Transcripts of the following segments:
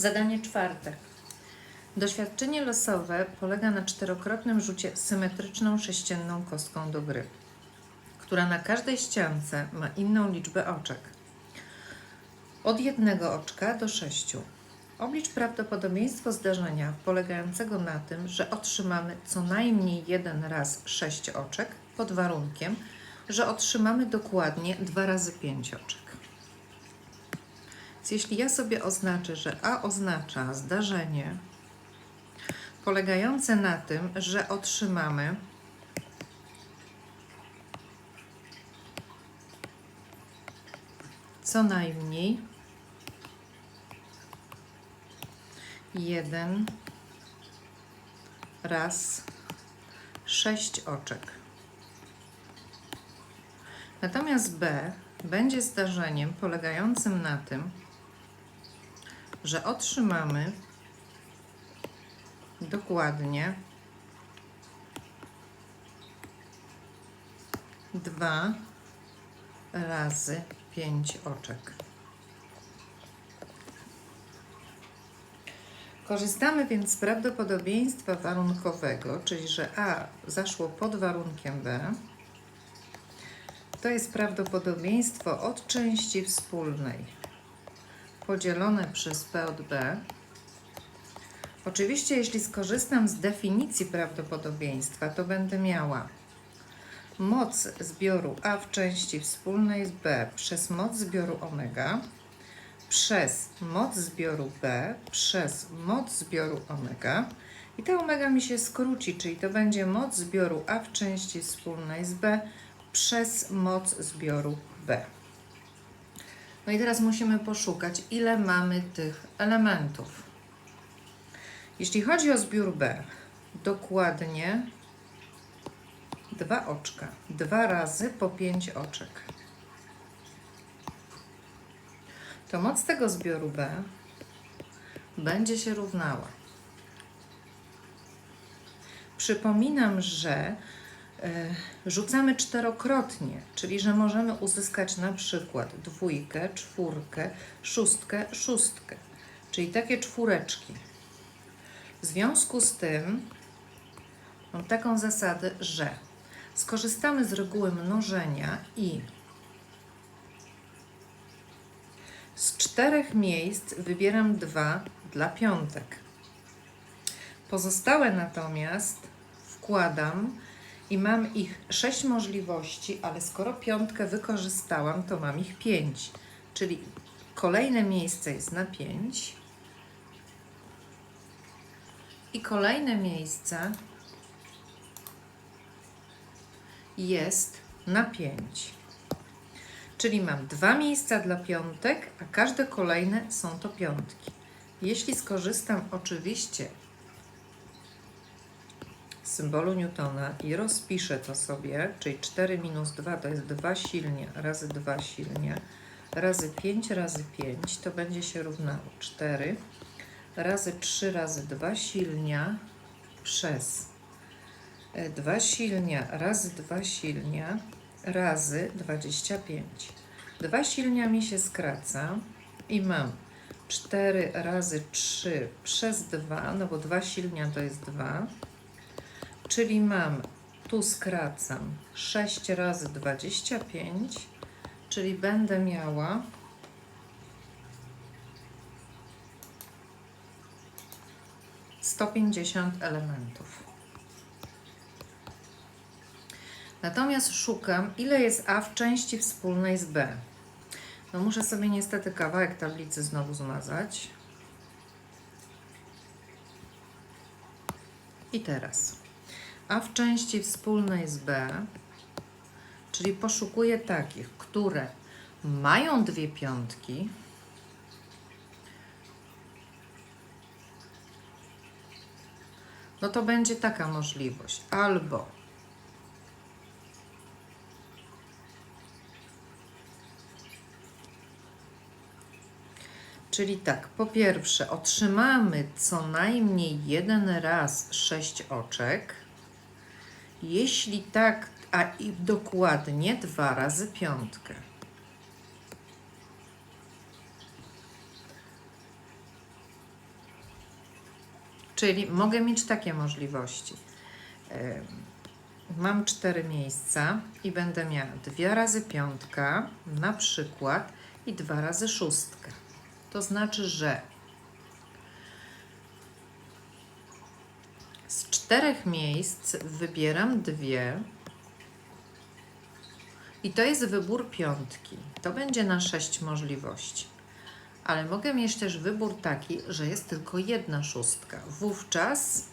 Zadanie czwarte. Doświadczenie losowe polega na czterokrotnym rzucie symetryczną sześcienną kostką do gry, która na każdej ściance ma inną liczbę oczek. Od jednego oczka do sześciu. Oblicz prawdopodobieństwo zdarzenia polegającego na tym, że otrzymamy co najmniej jeden raz sześć oczek, pod warunkiem, że otrzymamy dokładnie dwa razy pięć oczek. Jeśli ja sobie oznaczę, że A oznacza zdarzenie polegające na tym, że otrzymamy co najmniej jeden raz sześć oczek. Natomiast B będzie zdarzeniem polegającym na tym, że otrzymamy dokładnie dwa razy pięć oczek. Korzystamy więc z prawdopodobieństwa warunkowego, czyli że A zaszło pod warunkiem B. To jest prawdopodobieństwo od części wspólnej podzielone przez P od B. Oczywiście, jeśli skorzystam z definicji prawdopodobieństwa, to będę miała moc zbioru A w części wspólnej z B przez moc zbioru omega przez moc zbioru B przez moc zbioru omega i ta omega mi się skróci, czyli to będzie moc zbioru A w części wspólnej z B przez moc zbioru B. No i teraz musimy poszukać, ile mamy tych elementów. Jeśli chodzi o zbiór B, dokładnie dwa oczka, dwa razy po pięć oczek. To moc tego zbioru B będzie się równała. Przypominam, że rzucamy czterokrotnie, czyli że możemy uzyskać na przykład dwójkę, czwórkę, szóstkę, szóstkę, czyli takie czwóreczki. W związku z tym mam taką zasadę, że skorzystamy z reguły mnożenia i z czterech miejsc wybieram dwa dla piątek. Pozostałe natomiast wkładam i mam ich sześć możliwości, ale skoro piątkę wykorzystałam, to mam ich pięć. Czyli kolejne miejsce jest na pięć. I kolejne miejsce jest na pięć. Czyli mam dwa miejsca dla piątek, a każde kolejne są to piątki. Jeśli skorzystam oczywiście symbolu Newtona i rozpiszę to sobie, czyli 4 minus 2 to jest 2 silnie razy 2 silnie razy 5 razy 5, to będzie się równało 4 razy 3 razy 2 silnia przez 2 silnia razy 2 silnia razy 25. 2 silnia mi się skraca i mam 4 razy 3 przez 2, no bo 2 silnia to jest 2, czyli mam, tu skracam 6 razy 25, czyli będę miała sto pięćdziesiąt elementów. Natomiast szukam, ile jest A w części wspólnej z B. No muszę sobie niestety kawałek tablicy znowu zmazać. I teraz A w części wspólnej z B, czyli poszukuję takich, które mają dwie piątki, no to będzie taka możliwość. Albo Czyli tak, po pierwsze, otrzymamy co najmniej jeden raz sześć oczek. Jeśli tak, a i dokładnie dwa razy piątkę. Czyli mogę mieć takie możliwości. Mam cztery miejsca i będę miała dwie razy piątka, na przykład, i dwa razy szóstkę. To znaczy, że czterech miejsc wybieram dwie i to jest wybór piątki. To będzie na sześć możliwości. Ale mogę mieć też wybór taki, że jest tylko jedna szóstka. Wówczas,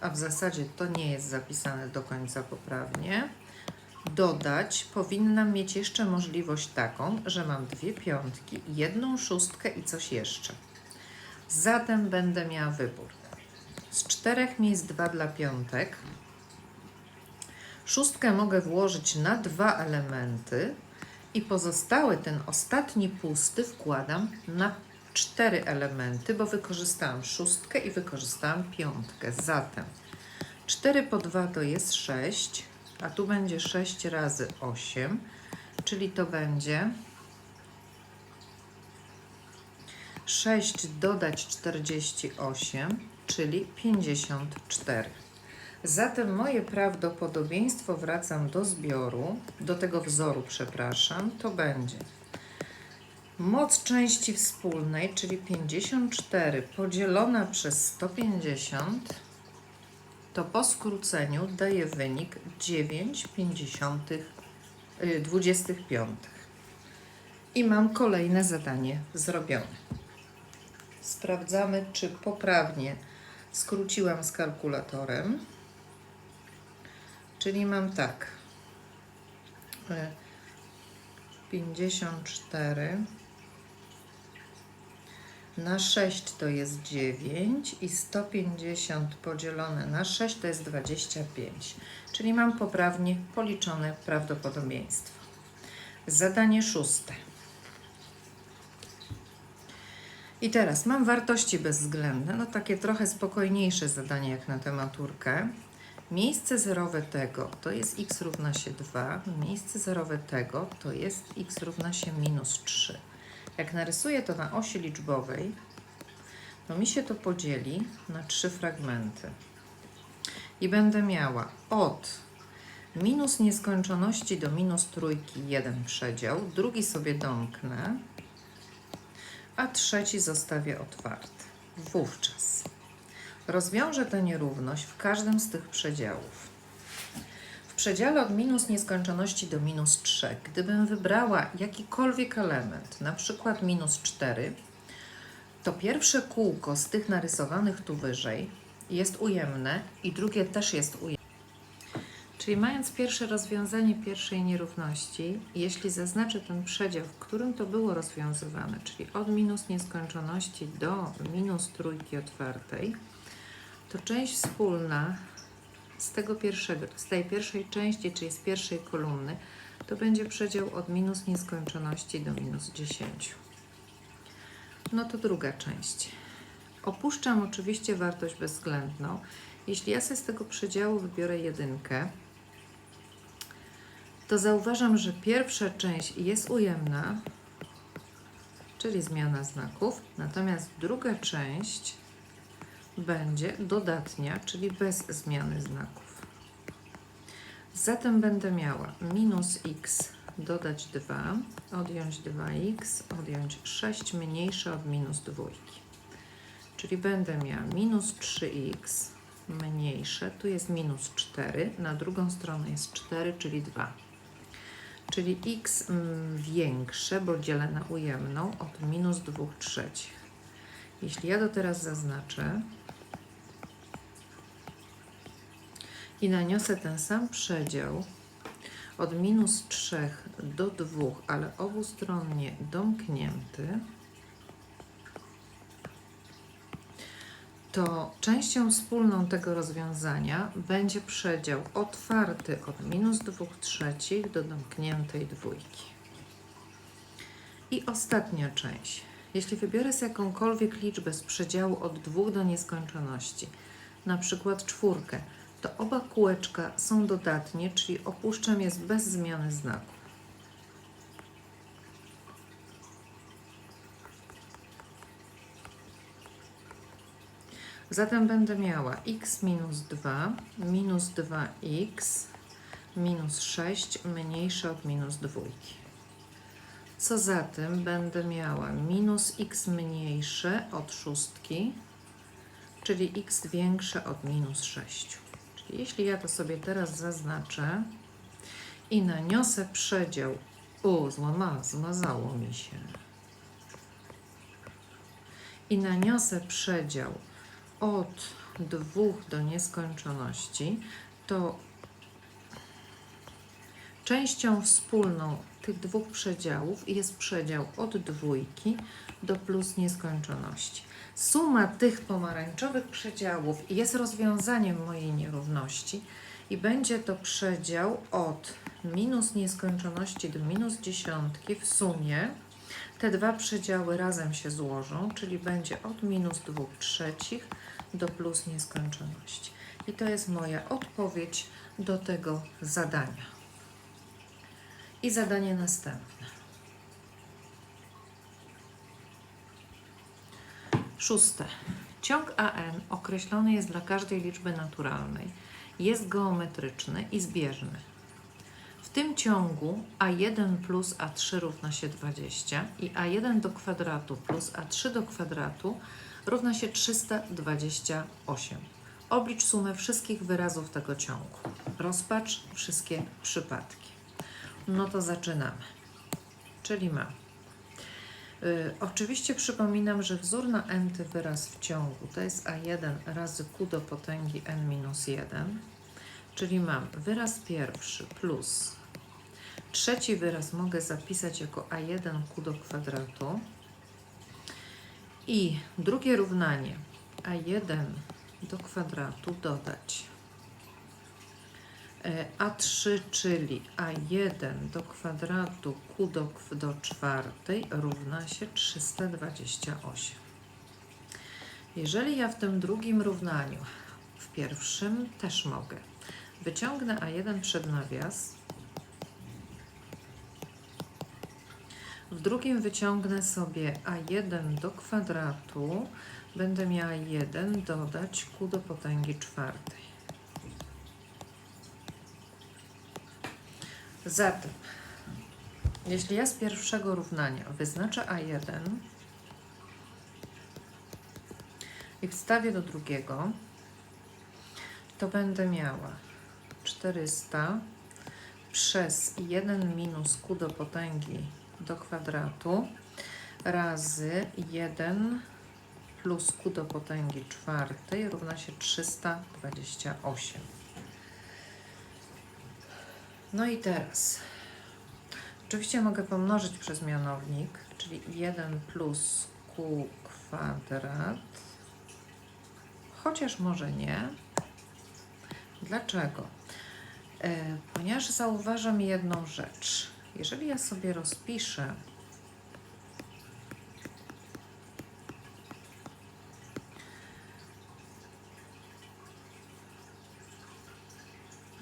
a w zasadzie to nie jest zapisane do końca poprawnie, dodać powinnam mieć jeszcze możliwość taką, że mam dwie piątki, jedną szóstkę i coś jeszcze. Zatem będę miała wybór. Z czterech miejsc dwa dla piątek. Szóstkę mogę włożyć na dwa elementy i pozostały ten ostatni pusty wkładam na cztery elementy, bo wykorzystałam szóstkę i wykorzystałam piątkę. Zatem 4 po 2 to jest 6, a tu będzie 6 razy 8, czyli to będzie 6 dodać 48, czyli 54. Zatem moje prawdopodobieństwo, wracam do zbioru, do tego wzoru, przepraszam, to będzie moc części wspólnej, czyli 54 podzielona przez 150, to po skróceniu daje wynik 9,25. y, 25. I mam kolejne zadanie zrobione. Sprawdzamy, czy poprawnie skróciłam z kalkulatorem. Czyli mam tak. y, 54 na 6 to jest 9 i 150 podzielone na 6 to jest 25. Czyli mam poprawnie policzone prawdopodobieństwo. Zadanie szóste. I teraz mam wartości bezwzględne, no takie trochę spokojniejsze zadanie jak na tę maturkę. Miejsce zerowe tego to jest x równa się 2, miejsce zerowe tego to jest x równa się minus 3. Jak narysuję to na osi liczbowej, to mi się to podzieli na trzy fragmenty. I będę miała od minus nieskończoności do minus trójki jeden przedział, drugi sobie domknę, a trzeci zostawię otwarty. Wówczas rozwiążę tę nierówność w każdym z tych przedziałów. W przedziale od minus nieskończoności do minus 3, gdybym wybrała jakikolwiek element, na przykład minus 4, to pierwsze kółko z tych narysowanych tu wyżej jest ujemne i drugie też jest ujemne. Czyli mając pierwsze rozwiązanie pierwszej nierówności, jeśli zaznaczę ten przedział, w którym to było rozwiązywane, czyli od minus nieskończoności do minus trójki otwartej, to część wspólna z tego pierwszego, z tej pierwszej części, czyli z pierwszej kolumny, to będzie przedział od minus nieskończoności do minus 10. No to druga część. Opuszczam oczywiście wartość bezwzględną. Jeśli ja sobie z tego przedziału wybiorę jedynkę, to zauważam, że pierwsza część jest ujemna, czyli zmiana znaków, natomiast druga część będzie dodatnia, czyli bez zmiany znaków. Zatem będę miała minus x dodać 2, odjąć 2x, odjąć 6 mniejsze od minus dwójki. Czyli będę miała minus 3x mniejsze, tu jest minus 4, na drugą stronę jest 4, czyli 2. Czyli x mm, większe, bo dzielę na ujemną, od minus 2 trzecich. Jeśli ja to teraz zaznaczę i naniosę ten sam przedział od minus 3 do 2, ale obustronnie domknięty, to częścią wspólną tego rozwiązania będzie przedział otwarty od minus 2 trzecich do domkniętej dwójki. I ostatnia część. Jeśli wybiorę z jakąkolwiek liczbę z przedziału od 2 do nieskończoności, na przykład czwórkę, to oba kółeczka są dodatnie, czyli opuszczam je bez zmiany znaku. Zatem będę miała x minus 2 minus 2x minus 6 mniejsze od minus dwójki. Co za tym będę miała minus x mniejsze od szóstki, czyli x większe od minus 6. Czyli jeśli ja to sobie teraz zaznaczę i naniosę przedział, o, złama, zmazało mi się, i naniosę przedział od 2 do nieskończoności, to częścią wspólną tych dwóch przedziałów jest przedział od dwójki do plus nieskończoności. Suma tych pomarańczowych przedziałów jest rozwiązaniem mojej nierówności i będzie to przedział od minus nieskończoności do minus dziesiątki w sumie. Te dwa przedziały razem się złożą, czyli będzie od minus 2 trzecich do plus nieskończoności. I to jest moja odpowiedź do tego zadania. I zadanie następne. Szóste. Ciąg AN określony jest dla każdej liczby naturalnej. Jest geometryczny i zbieżny. W tym ciągu a1 plus a3 równa się 20 i a1 do kwadratu plus a3 do kwadratu równa się 328. Oblicz sumę wszystkich wyrazów tego ciągu. Rozpacz wszystkie przypadki. No to zaczynamy. Czyli mam. Y, oczywiście przypominam, że wzór na n-ty wyraz w ciągu to jest a1 razy q do potęgi n minus 1. Czyli mam wyraz pierwszy plus trzeci wyraz mogę zapisać jako a1 q do kwadratu i drugie równanie. A1 do kwadratu dodać. E, a3, czyli a1 do kwadratu q do, do czwartej równa się 328. Jeżeli ja w tym drugim równaniu, w pierwszym też mogę, wyciągnę a1 przed nawias, w drugim wyciągnę sobie a1 do kwadratu, będę miała 1 dodać q do potęgi czwartej. Zatem, jeśli ja z pierwszego równania wyznaczę A1 i wstawię do drugiego, to będę miała 400 przez 1 minus q do potęgi do kwadratu razy 1 plus q do potęgi czwartej równa się 328. No i teraz, oczywiście mogę pomnożyć przez mianownik, czyli 1 plus q kwadrat, chociaż może nie. Dlaczego? E, ponieważ zauważam jedną rzecz. Jeżeli ja sobie rozpiszę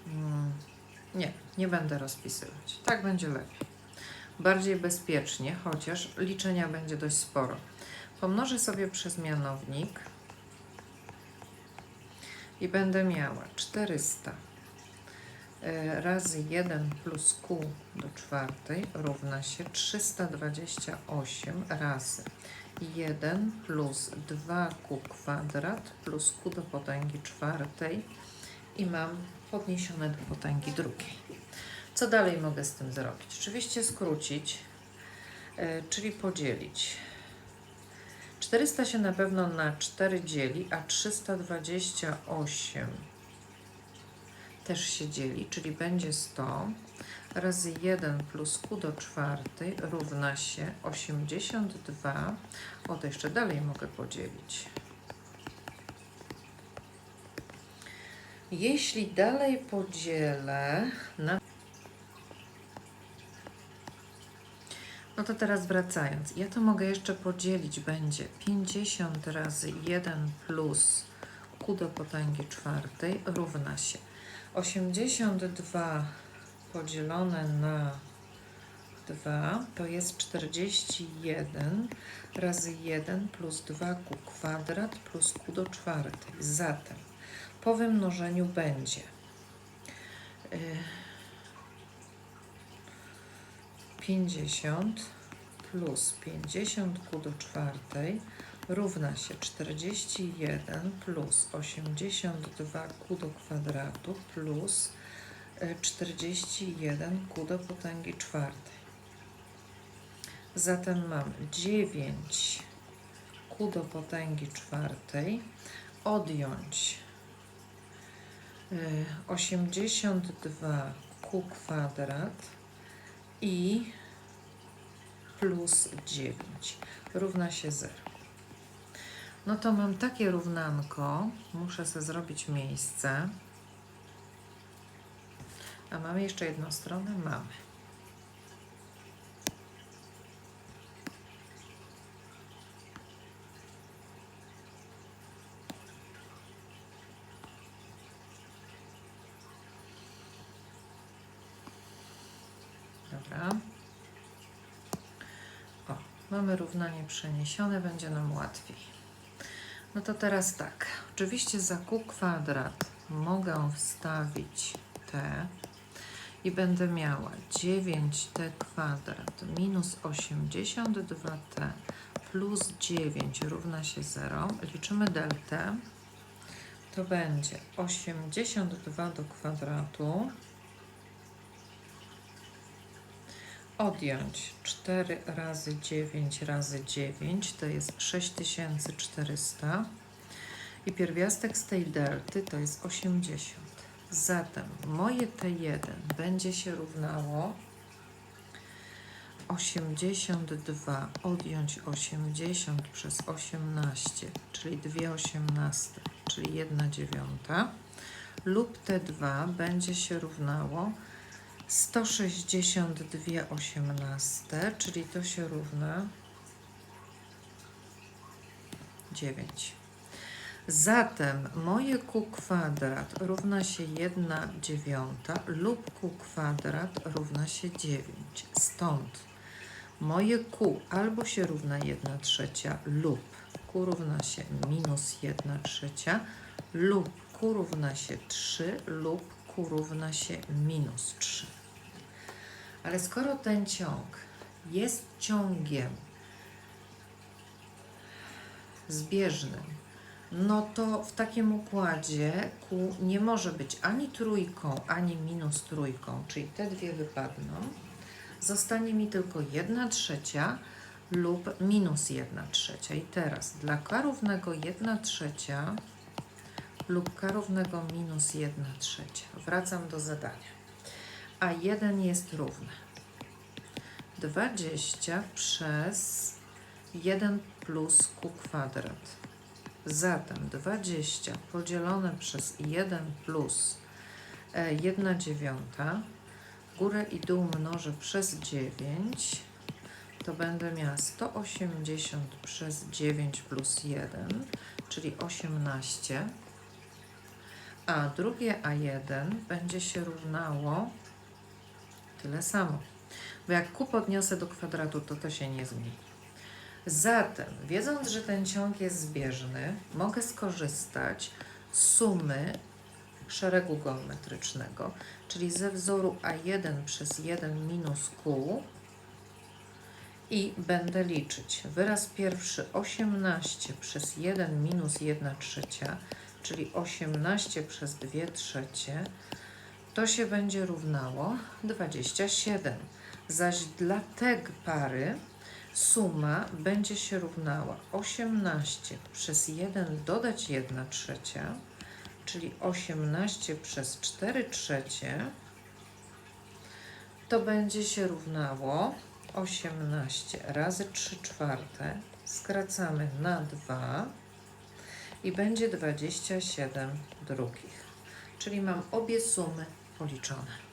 Mm, Nie, nie będę rozpisywać. Tak będzie lepiej. Bardziej bezpiecznie, chociaż liczenia będzie dość sporo. Pomnożę sobie przez mianownik i będę miała 400 e, razy 1 plus q do czwartej równa się 328 razy 1 plus 2q kwadrat plus q do potęgi czwartej i mam podniesione do potęgi drugiej. Co dalej mogę z tym zrobić? Oczywiście skrócić, e, czyli podzielić. 400 się na pewno na 4 dzieli, a 328 też się dzieli, czyli będzie 100 razy 1 plus q do czwartej równa się 82. O, to jeszcze dalej mogę podzielić. Jeśli dalej podzielę na. No to teraz wracając, ja to mogę jeszcze podzielić, będzie 50 razy 1 plus q do potęgi czwartej równa się 82 podzielone na 2 to jest 41 razy 1 plus 2q kwadrat plus q do czwartej. Zatem po wymnożeniu będzie y, 50 plus 50q do czwartej równa się 41 plus 82q do kwadratu plus y, 41q do potęgi czwartej. Zatem mam 9 q do potęgi czwartej odjąć y, 82 q kwadrat i plus 9 równa się 0. No to mam takie równanko, muszę sobie zrobić miejsce. A mamy jeszcze jedną stronę? Mamy. Dobra. O, mamy równanie przeniesione, będzie nam łatwiej. No to teraz tak. Oczywiście za q kwadrat mogę wstawić t i będę miała 9t kwadrat minus 82t plus 9 równa się 0. Liczymy deltę. To będzie 82 do kwadratu odjąć. 4 razy 9 razy 9 to jest 6400 i pierwiastek z tej delty to jest 80. Zatem moje T1 będzie się równało 82 odjąć 80 przez 18, czyli 2 18, czyli 1 dziewiąta. Lub T2 będzie się równało 162 18, czyli to się równa 9. Zatem moje q kwadrat równa się 1 dziewiąta lub q kwadrat równa się 9. Stąd moje q albo się równa 1 trzecia lub q równa się minus 1 trzecia lub q równa się 3 lub q równa się minus 3. Ale skoro ten ciąg jest ciągiem zbieżnym, no to w takim układzie Q nie może być ani trójką, ani minus trójką, czyli te dwie wypadną. Zostanie mi tylko 1 trzecia lub minus 1 trzecia. I teraz dla k równego 1 trzecia lub k równego minus 1 trzecia. Wracam do zadania. A 1 jest równe 20 przez 1 plus q kwadrat. Zatem 20 podzielone przez 1 plus 1 dziewiąta, górę i dół mnożę przez 9, to będę miała 180 przez 9 plus 1, czyli 18, a drugie A1 będzie się równało tyle samo. Bo jak Q podniosę do kwadratu, to to się nie zmieni. Zatem, wiedząc, że ten ciąg jest zbieżny, mogę skorzystać z sumy szeregu geometrycznego, czyli ze wzoru A1 przez 1 minus Q i będę liczyć. Wyraz pierwszy 18 przez 1 minus 1 trzecia, czyli 18 przez 2 trzecie, to się będzie równało 27. Zaś dla teg pary suma będzie się równała 18 przez 1 dodać 1 trzecia, czyli 18 przez 4 trzecie, to będzie się równało 18 razy 3 czwarte, skracamy na 2 i będzie 27 drugich. Czyli mam obie sumy policzone.